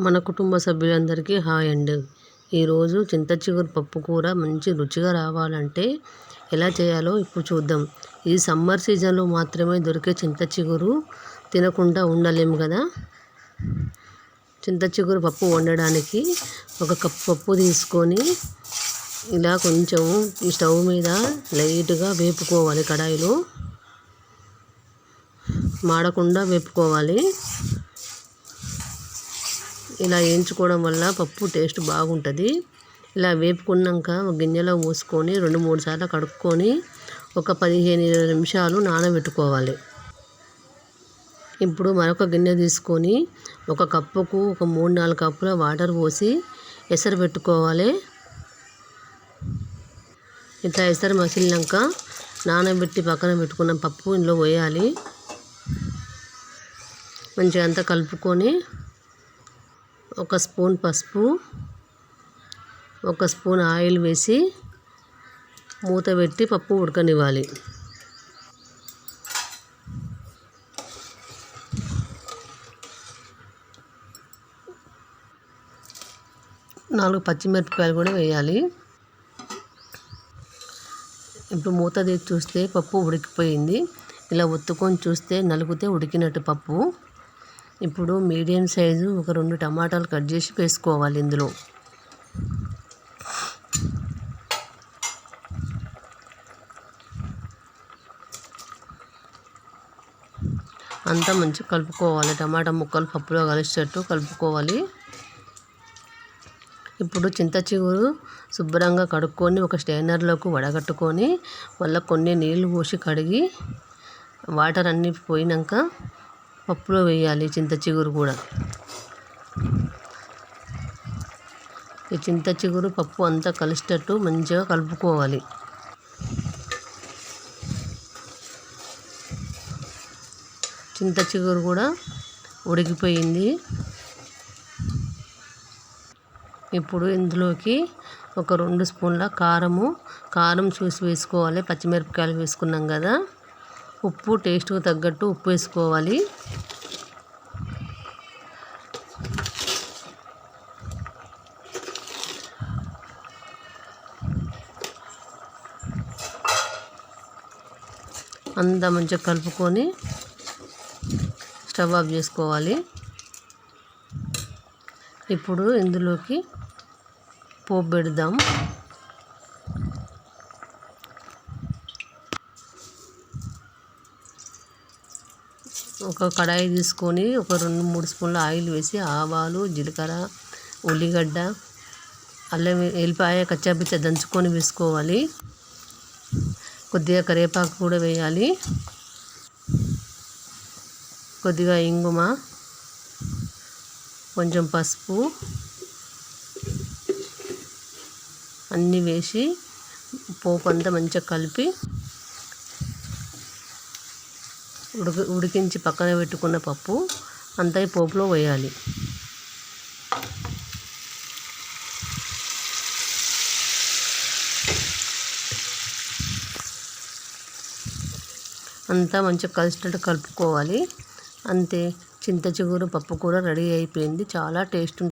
మన కుటుంబ సభ్యులందరికీ హాయ్ అండి. ఈరోజు చింత చిగురు పప్పు కూర మంచి రుచిగా రావాలంటే ఎలా చేయాలో ఇప్పుడు చూద్దాం. ఈ సమ్మర్ సీజన్లో మాత్రమే దొరికే చింత చిగురు తినకుండా ఉండలేము కదా. చింత చిగురు పప్పు వండడానికి ఒక కప్పు పప్పు తీసుకొని ఇలా కొంచెం స్టవ్ మీద లైట్గా వేపుకోవాలి కడాయిలో. మాడకుండా వేపుకోవాలి. ఇలా వేయించుకోవడం వల్ల పప్పు టేస్ట్ బాగుంటుంది. ఇలా వేపుకున్నాక ఒక గిన్నెలో పోసుకొని రెండు మూడు సార్లు కడుక్కొని ఒక పదిహేను ఇరవై నిమిషాలు నానబెట్టుకోవాలి. ఇప్పుడు మరొక గిన్నె తీసుకొని ఒక కప్పుకు ఒక మూడు నాలుగు కప్పుల వాటర్ పోసి ఎసరు పెట్టుకోవాలి. ఇట్లా ఎసరు మసిలినాక నానబెట్టి పక్కన పెట్టుకున్న పప్పు ఇందులో పోయాలి. మంచిగా అంతా కలుపుకొని ఒక స్పూన్ పసుపు ఒక స్పూన్ ఆయిల్ వేసి మూత పెట్టి పప్పు ఉడకనివ్వాలి. నాలుగు పచ్చిమిరపకాయలు కూడా వేయాలి. ఇప్పుడు మూత తీసి చూస్తే పప్పు ఉడికిపోయింది. ఇలా ఒత్తుకొని చూస్తే నలుగుతే ఉడికినట్టు పప్పు. ఇప్పుడు మీడియం సైజు ఒక రెండు టమాటాలు కట్ చేసి వేసుకోవాలి ఇందులో. అంతా మంచిగా కలుపుకోవాలి. టమాటా ముక్కలు పప్పులో కలిసేటట్టు కలుపుకోవాలి. ఇప్పుడు చింత చిగురు శుభ్రంగా కడుక్కొని ఒక స్టైనర్లోకి వడగట్టుకొని మళ్ళీ కొన్ని నీళ్ళు పోసి కడిగి వాటర్ అన్నీ పోయినాక పప్పులో వేయాలి చింత చిగురు కూడా. ఈ చింత చిగురు పప్పు అంతా కలిసేటట్టు మంచిగా కలుపుకోవాలి. చింత చిగురు కూడా ఉడికిపోయింది. ఇప్పుడు ఇందులోకి ఒక రెండు స్పూన్ల కారము కారం చూసి వేసుకోవాలి. పచ్చిమిరపకాయలు వేసుకున్నాం కదా. ఉప్పు టేస్ట్కు తగ్గట్టు ఉప్పు వేసుకోవాలి. అంతా మంచిగా కలుపుకొని స్టవ్ ఆఫ్ చేసుకోవాలి. ఇప్పుడు ఇందులోకి పోపు పెడదాం. ఒక కడాయి తీసుకొని ఒక రెండు మూడు స్పూన్ల ఆయిల్ వేసి ఆవాలు జీలకర్ర ఉల్లిగడ్డ అల్లం ఎల్లిపాయ కచ్చాపిచ్చ దంచుకొని వేసుకోవాలి. కొద్దిగా కరివేపాకు కూడా వేయాలి. కొద్దిగా ఇంగుమ కొంచెం పసుపు అన్నీ వేసి పోపు అంతా మంచిగా కలిపి ఉడికి ఉడికించి పక్కన పెట్టుకున్న పప్పు అంతా పోపులో వేయాలి. అంతా మంచిగా కలిసినట్టు కలుపుకోవాలి. అంతే. చింత చిగురు పప్పు కూర రెడీ అయిపోయింది. చాలా టేస్ట్